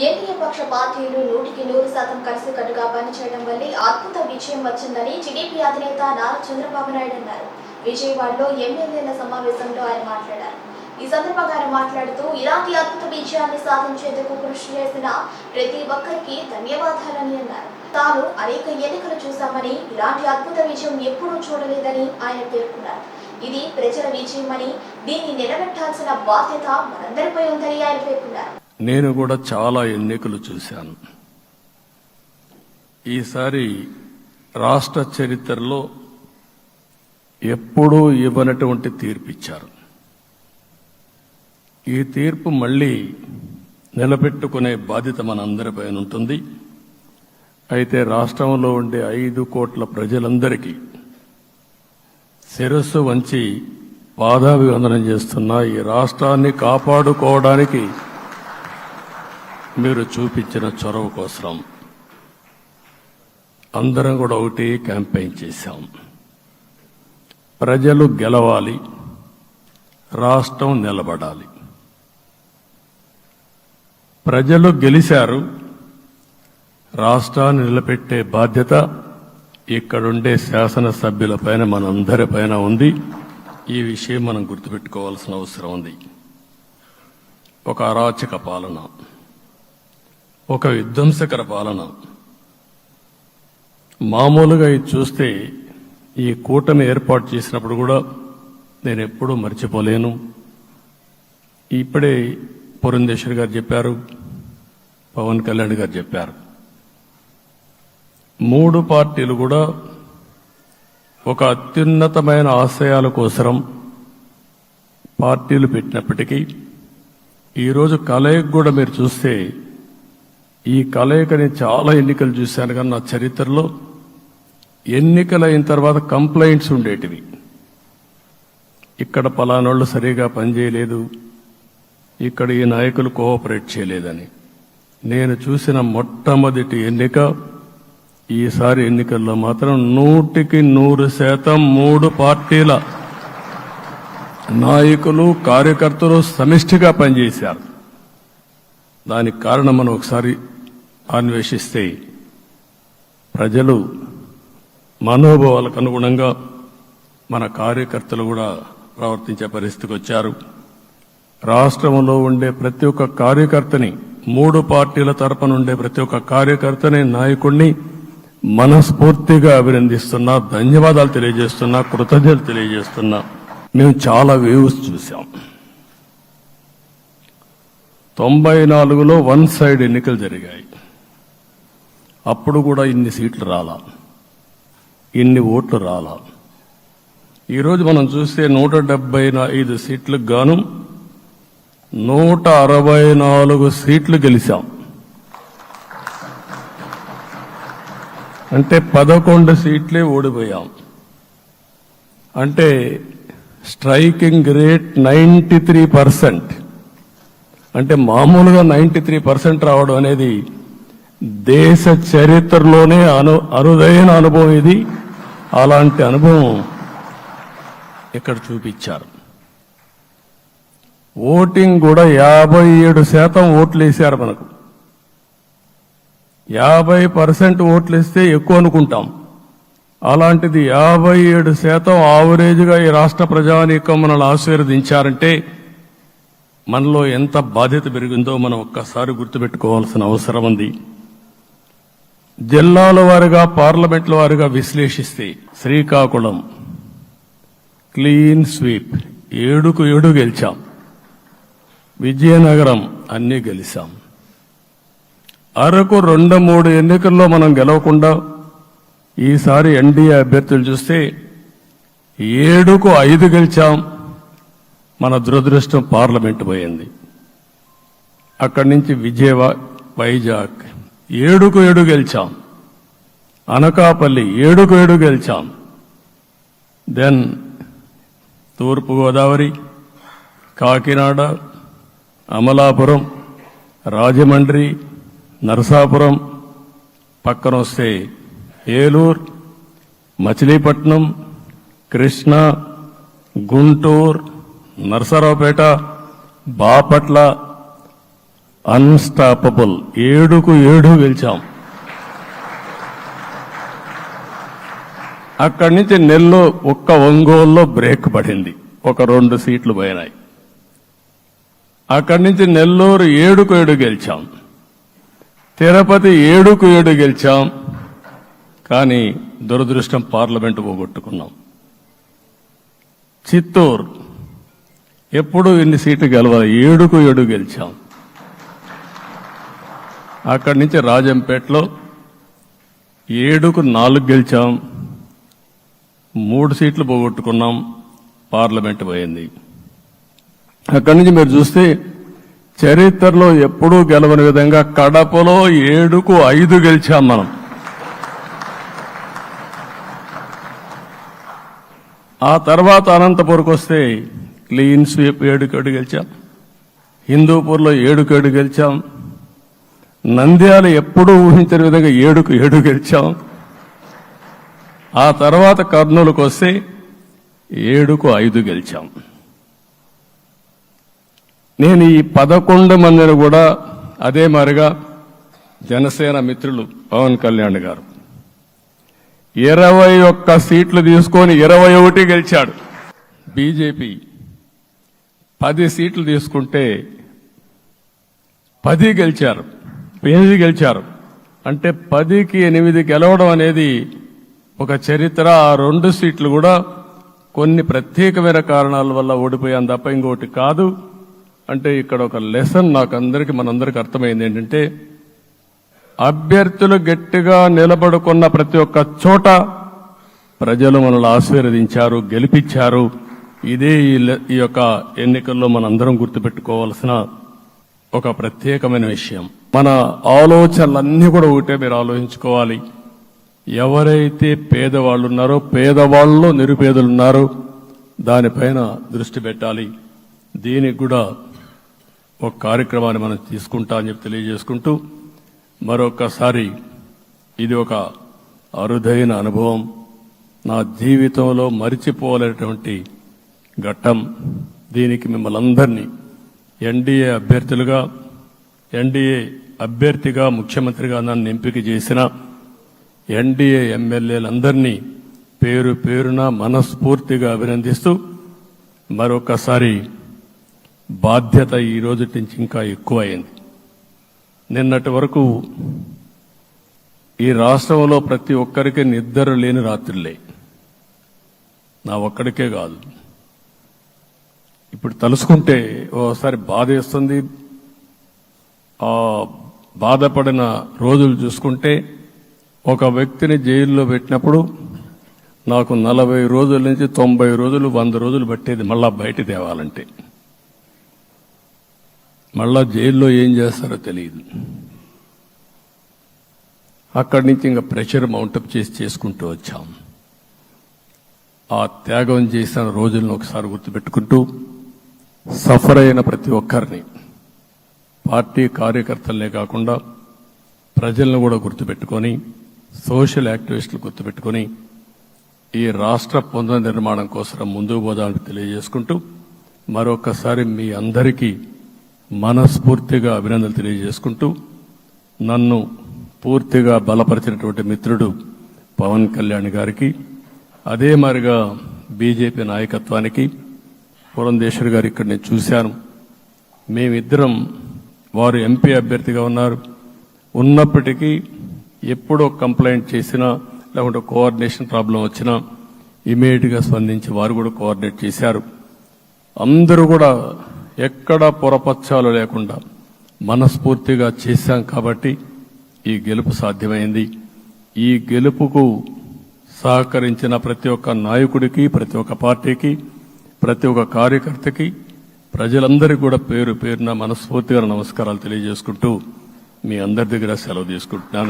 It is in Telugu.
ఎన్డీఏ పక్ష పార్టీలు నూటికి నూరు శాతం కలిసికట్టుగా పనిచేయడం వల్లే అద్భుత విజయం వచ్చిందని టీడీపీ అధినేత నారా చంద్రబాబు నాయుడు అన్నారు. విజయవాడలో ఎమ్మెల్యేల సమావేశంలో ఆయన మాట్లాడారు. ఈ సందర్భంగా ఆయన మాట్లాడుతూ ఇలాంటి అద్భుత విజయాన్ని సాధించేందుకు కృషి చేసిన ప్రతి ఒక్కరికి ధన్యవాదాలని అన్నారు. తాను అనేక ఎన్నికలు చూశామని ఇలాంటి అద్భుత విజయం ఎప్పుడూ చూడలేదని ఆయన పేర్కొన్నారు. ఇది ప్రజల విజయమని దీన్ని నిలబెట్టాల్సిన బాధ్యత మనందరిపై ఉందని ఆయన పేర్కొన్నారు. నేను కూడా చాలా ఎన్నికలు చూశాను. ఈసారి రాష్ట్ర చరిత్రలో ఎప్పుడూ ఇవ్వనటువంటి తీర్పు ఇచ్చారు. ఈ తీర్పు మళ్ళీ నిలబెట్టుకునే బాధ్యత మనందరిపైన ఉంటుంది. అయితే రాష్ట్రంలో ఉండే ఐదు కోట్ల ప్రజలందరికీ శిరస్సు వంచి పాదాభివందనం చేస్తున్న ఈ రాష్ట్రాన్ని కాపాడుకోవడానికి మీరు చూపించిన చొరవ కోసం అందరం కూడా ఒకటి క్యాంపెయిన్ చేశాం. ప్రజలు గెలవాలి రాష్ట్రం నిలబడాలి. ప్రజలు గెలిచారు రాష్ట్రాన్ని నిలబెట్టే బాధ్యత ఇక్కడుండే శాసనసభ్యులపైన మనందరిపైన ఉంది. ఈ విషయం మనం గుర్తుపెట్టుకోవాల్సిన అవసరం ఉంది. ఒక అరాచక పాలన. ఒక విధ్వంసకర పాలన. మామూలుగా ఇది చూస్తే ఈ కూటమి ఏర్పాటు చేసినప్పుడు కూడా నేను ఎప్పుడూ మర్చిపోలేను. ఇప్పుడే పురంధేశ్వరి గారు చెప్పారు పవన్ కళ్యాణ్ గారు చెప్పారు. మూడు పార్టీలు కూడా ఒక అత్యున్నతమైన ఆశయాల కోసరం పార్టీలు పెట్టినప్పటికీ ఈరోజు కలయిక కూడా మీరు చూస్తే ఈ కలయికని చాలా ఎన్నికలు చూశాను కానీ నా చరిత్రలో ఎన్నికలు అయిన తర్వాత కంప్లైంట్స్ ఉండేటివి. ఇక్కడ పలానోళ్ళు సరిగా పనిచేయలేదు. ఇక్కడ ఈ నాయకులు కోఆపరేట్ చేయలేదని. నేను చూసిన మొట్టమొదటి ఎన్నిక ఈసారి ఎన్నికల్లో మాత్రం నూటికి నూరు శాతం మూడు పార్టీల నాయకులు కార్యకర్తలు సమిష్టిగా పనిచేశారు. దానికి కారణం మనం ఒకసారి అన్వేషిస్తే ప్రజలు మనోభావాలకు అనుగుణంగా మన కార్యకర్తలు కూడా ప్రవర్తించే పరిస్థితికి వచ్చారు. రాష్ట్రంలో ఉండే ప్రతి ఒక్క కార్యకర్తని మూడు పార్టీల తరపున ఉండే ప్రతి ఒక్క కార్యకర్తని నాయకుడిని మనస్ఫూర్తిగా అభినందిస్తున్నా ధన్యవాదాలు తెలియజేస్తున్నా కృతజ్ఞతలు తెలియజేస్తున్నా. మేము చాలా వ్యూస్ చూసాం తొంభై నాలుగులో వన్ సైడ్ ఎన్నికలు జరిగాయి. అప్పుడు కూడా ఇన్ని సీట్లు రాలా. ఇన్ని ఓట్లు రాలా. ఈరోజు మనం చూస్తే నూట డెబ్బై ఐదు సీట్లకు గాను నూట అరవై నాలుగు సీట్లు గెలిచాం. అంటే పదకొండు సీట్లే ఓడిపోయాం. అంటే striking rate ninety three percent. అంటే మామూలుగా నైంటీ త్రీ పర్సెంట్ రావడం అనేది దేశ చరిత్రలోనే అను అరుదైన అనుభవం ఇది. అలాంటి అనుభవం ఇక్కడ చూపించారు. ఓటింగ్ కూడా యాభై ఏడు శాతం ఓట్లు వేశారు మనకు. యాభై పర్సెంట్ ఓట్లు వేస్తే ఎక్కువ అనుకుంటాం. అలాంటిది యాభై ఏడు శాతం ఆవరేజ్గా ఈ రాష్ట్ర ప్రజానీకం మనల్ని ఆశీర్వదించారంటే మనలో ఎంత బాధ్యత పెరిగిందో మనం ఒక్కసారి గుర్తుపెట్టుకోవాల్సిన అవసరం ఉంది. జిల్లాల వారుగా పార్లమెంట్ల వారిగా విశ్లేషిస్తే శ్రీకాకుళం క్లీన్ స్వీప్. ఏడుకు ఏడు గెలిచాం. విజయనగరం అన్నీ గెలిచాం అరకు రెండు మూడు ఎన్నికల్లో మనం గెలవకుండా ఈసారి ఎన్డీఏ అభ్యర్థులు చూస్తే ఏడుకు ఐదు గెలిచాం. మన దురదృష్టం పార్లమెంట్ పోయింది. అక్కడి నుంచి విజయవా వైజాగ్. ఏడుకు ఏడు గెలిచాం. అనకాపల్లి ఏడుకు ఏడు గెలిచాం. దెన్ తూర్పుగోదావరి కాకినాడ అమలాపురం రాజమండ్రి నరసాపురం పక్కన వస్తే ఏలూరు మచిలీపట్నం కృష్ణ గుంటూరు నరసరావుపేట బాపట్ల అన్స్టాపబుల్ ఏడుకు ఏడు గెలిచాం. అక్కడి నుంచి నెల్లో ఒక్క ఒంగోలులో బ్రేక్ పడింది. ఒక రెండు సీట్లు పోయినాయి. అక్కడి నుంచి నెల్లూరు ఏడుకు ఏడు గెలిచాం. తిరుపతి ఏడుకు ఏడు గెలిచాం. కానీ దురదృష్టం పార్లమెంటు పోగొట్టుకున్నాం. చిత్తూరు ఎప్పుడు ఇన్ని సీట్లు గెలవాలి? ఏడుకు ఏడు గెలిచాం. అక్కడి నుంచి రాజంపేటలో ఏడుకు నాలుగు గెలిచాం. మూడు సీట్లు పోగొట్టుకున్నాం. పార్లమెంట్ పోయింది. అక్కడి నుంచి మీరు చూస్తే చరిత్రలో ఎప్పుడూ గెలవని విధంగా కడపలో ఏడుకు ఐదు గెలిచాం మనం. ఆ తర్వాత అనంతపురకు వస్తే క్లీన్ స్వీప్ ఏడుకేడు గెలిచాం. హిందూపూర్లో ఏడుకేడు గెలిచాం. నంద్యాల ఎప్పుడూ ఊహించని విధంగా ఏడుకు ఏడు గెలిచాం. ఆ తర్వాత కర్నూలుకు వస్తే ఏడుకు ఐదు గెలిచాం. నేను ఈ పదకొండు మందిని కూడా అదే మారిగా జనసేన మిత్రులు పవన్ కళ్యాణ్ గారు ఇరవై ఒక్క సీట్లు తీసుకొని ఇరవై ఒకటి గెలిచాడు. బీజేపీ పది సీట్లు తీసుకుంటే పది గెలిచారు. ఎనిమిది గెలిచారు? అంటే పదికి ఎనిమిది గెలవడం అనేది ఒక చరిత్ర. ఆ రెండు సీట్లు కూడా కొన్ని ప్రత్యేకమైన కారణాల వల్ల ఓడిపోయాను తప్ప ఇంకోటి కాదు. అంటే ఇక్కడ ఒక లెసన్ నాకు అందరికి మనందరికి అర్థమైంది ఏంటంటే అభ్యర్థులు గట్టిగా నిలబడుకున్న ప్రతి ఒక్క చోట ప్రజలు మనల్ని ఆశీర్వదించారు గెలిపించారు. ఇదే ఈ లె- ఈ యొక్క ఎన్నికల్లో మనందరం గుర్తుపెట్టుకోవాల్సిన ఒక ప్రత్యేకమైన విషయం. మన ఆలోచనలన్నీ కూడా ఒకటే మీరు ఆలోచించుకోవాలి. ఎవరైతే పేదవాళ్ళు ఉన్నారో పేదవాళ్ళు నిరుపేదలు ఉన్నారో దానిపైన దృష్టి పెట్టాలి. దీనికి కూడా ఒక కార్యక్రమాన్ని మనం తీసుకుంటా అని చెప్పి తెలియజేసుకుంటూ మరొకసారి ఇది ఒక అరుదైన అనుభవం. నా జీవితంలో మరిచిపోలేటువంటి ఘట్టం. దీనికి మిమ్మల్ని అందరినీ ఎన్డీఏ అభ్యర్థులుగా ఎన్డీఏ అభ్యర్థిగా ముఖ్యమంత్రిగా నన్ను ఎంపిక చేసిన ఎన్డీఏ ఎమ్మెల్యేలందరినీ పేరు పేరున మనస్ఫూర్తిగా అభినందిస్తూ మరొకసారి బాధ్యత ఈ రోజు నుంచి ఇంకా ఎక్కువైంది. నిన్నటి వరకు ఈ రాష్ట్రంలో ప్రతి ఒక్కరికి నిద్ర లేని రాత్రులే. నా ఒక్కడికే కాదు. ఇప్పుడు తలుసుకుంటే ఓసారి బాధ వేస్తుంది బాధపడిన రోజులు చూసుకుంటే ఒక వ్యక్తిని జైల్లో పెట్టినప్పుడు నాకు నలభై రోజుల నుంచి తొంభై రోజులు వంద రోజులు పట్టేది మళ్ళా బయట తేవాలంటే. మళ్ళా జైల్లో ఏం చేస్తారో తెలియదు. అక్కడి నుంచి ఇంకా ప్రెషర్ మౌంటప్ చేసి చేసుకుంటూ వచ్చాం. ఆ త్యాగం చేసిన రోజులను ఒకసారి గుర్తుపెట్టుకుంటూ సఫర్ అయిన ప్రతి ఒక్కరిని పార్టీ కార్యకర్తలనే కాకుండా ప్రజలను కూడా గుర్తుపెట్టుకొని సోషల్ యాక్టివిస్టులు గుర్తుపెట్టుకొని ఈ రాష్ట్ర పునర్నిర్మాణం కోసం ముందుకు పోదామని తెలియజేసుకుంటూ మరొకసారి మీ అందరికీ మనస్ఫూర్తిగా అభినందనలు తెలియజేసుకుంటూ నన్ను పూర్తిగా బలపరిచినటువంటి మిత్రుడు పవన్ కళ్యాణ్ గారికి అదే మారిగా బీజేపీ నాయకత్వానికి పురంధేశ్వర్ గారు ఇక్కడ నేను చూశాను. మేమిద్దరం వారు ఎంపీ అభ్యర్థిగా ఉన్నారు. ఉన్నప్పటికీ ఎప్పుడో కంప్లైంట్ చేసినా లేకుంటే కోఆర్డినేషన్ ప్రాబ్లం వచ్చినా ఇమీడియట్గా స్పందించి వారు కూడా కోఆర్డినేట్ చేశారు. అందరూ కూడా ఎక్కడ పొరపచ్చాలు లేకుండా మనస్ఫూర్తిగా చేశాం కాబట్టి ఈ గెలుపు సాధ్యమైంది. ఈ గెలుపుకు సహకరించిన ప్రతి ఒక్క నాయకుడికి ప్రతి ఒక్క పార్టీకి ప్రతి ఒక్క కార్యకర్తకి ప్రజలందరికీ కూడా పేరు పేరున మనస్ఫూర్తిగా నమస్కారాలు తెలియజేసుకుంటూ మీ అందరి దగ్గర సెలవు తీసుకుంటున్నాను.